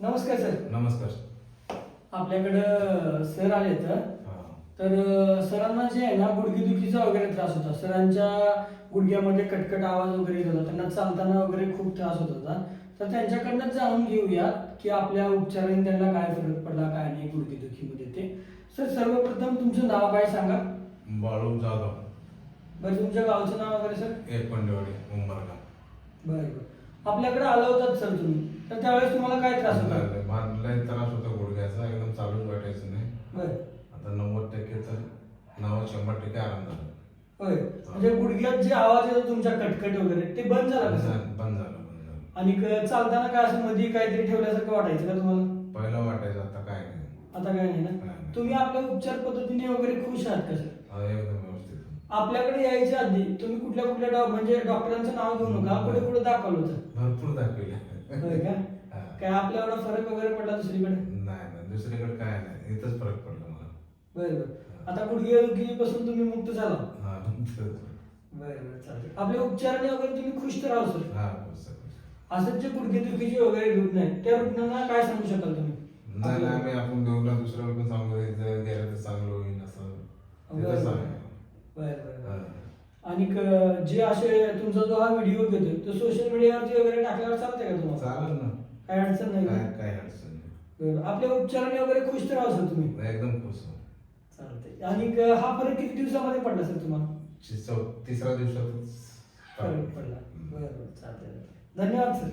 नमस्कार सर. नमस्कार आपल्याकडं सर आले तर. तर सरांना जे आहे ना गुडघेदुखीचा वगैरे त्रास होता. सरांच्या गुडघ्यामध्ये कटकट आवाज वगैरे येत होता. त्यांना चालताना वगैरे खूप त्रास होत होता. तर त्यांच्याकडनं जाणून घेऊया की आपल्या उपचाराने त्यांना काय फरक पडला काय नाही गुडघेदुखीमध्ये ते. सर सर्वप्रथम तुमचं नाव काय सांगा? बाळू जाधव. बरं तुमच्या गावचं नाव वगैरे सर? एकपंडेवाडी उंबरगा बरं बरं. आपल्याकडे आलं होतात सर तुम्ही. तर त्यावेळेस तुम्हाला काय त्रास होता? लय त्रास होता गुडघ्याचा एकदम चालूच वाटायचं नाही. बरं आता नव्वद टक्के तर नव्वद शंभर टक्के आराम झाला. होय. म्हणजे गुडघ्यात जे आवाज येतो तुमच्या कटकट वगैरे ते बंद झाला का सर? झालं बंद झालं बंद झालं. आणि क- चालताना काय असं मध्ये काहीतरी ठेवल्यासारखं वाटायचं का तुम्हाला? पहिलं वाटायचं आता काय नाही. आता काय नाही ना? नाही. तुम्ही आपल्या उपचार पद्धतीने वगैरे खुश आहात का सर? एकदम व्यवस्थित. आपल्याकडे यायच्या आधी तुम्ही कुठल्या कुठल्या डॉ म्हणजे डॉक्टरांचं नाव घेऊ नका. कुठे कुठे दाखवलं होतं. भरपूर दाखवले. का? हा. काय आपल्या एवढा फरक वगैरे पडला दुसरीकडे? नाही नाही. दुसरीकडे काय नाही. इथंच फरक पडला मला. बरं बरं. आता गुडघेदुखीपासून तुम्ही मुक्त झाला? हा बरं बरं. चालतंय. आपल्या उपचाराने वगैरे तुम्ही खुश तर आहो सर? हा. असंच जे गुडघेदुखीचे वगैरे रुग्ण आहेत त्या रुग्णांना काय सांगू शकाल तुम्ही? नाही नाही. आम्ही आपण देऊला दुसऱ्याला पण सांगू इथं गेलं तर चांगलं होईल असं बरं, तिथं बरं. सांग बरं बरं हा. आणि जे असे तुमचा जो हा व्हिडिओ घेतोय तो सोशल मीडियावरती वगैरे टाकल्यावर चालतंय का तुम्हाला? चालेल ना. काय अडचण नाही काय ना? काय अडचण नाही. आपल्या उपचाराने वगैरे खुश तर आहो सर तुम्ही. एकदम खुश आहे. चालतंय. आणि हा फरक किती दिवसामध्ये पडला सर तुम्हाला? तिसऱ्या दिवसातच फरक पडला. बरं बरं चालतंय धन्यवाद सर.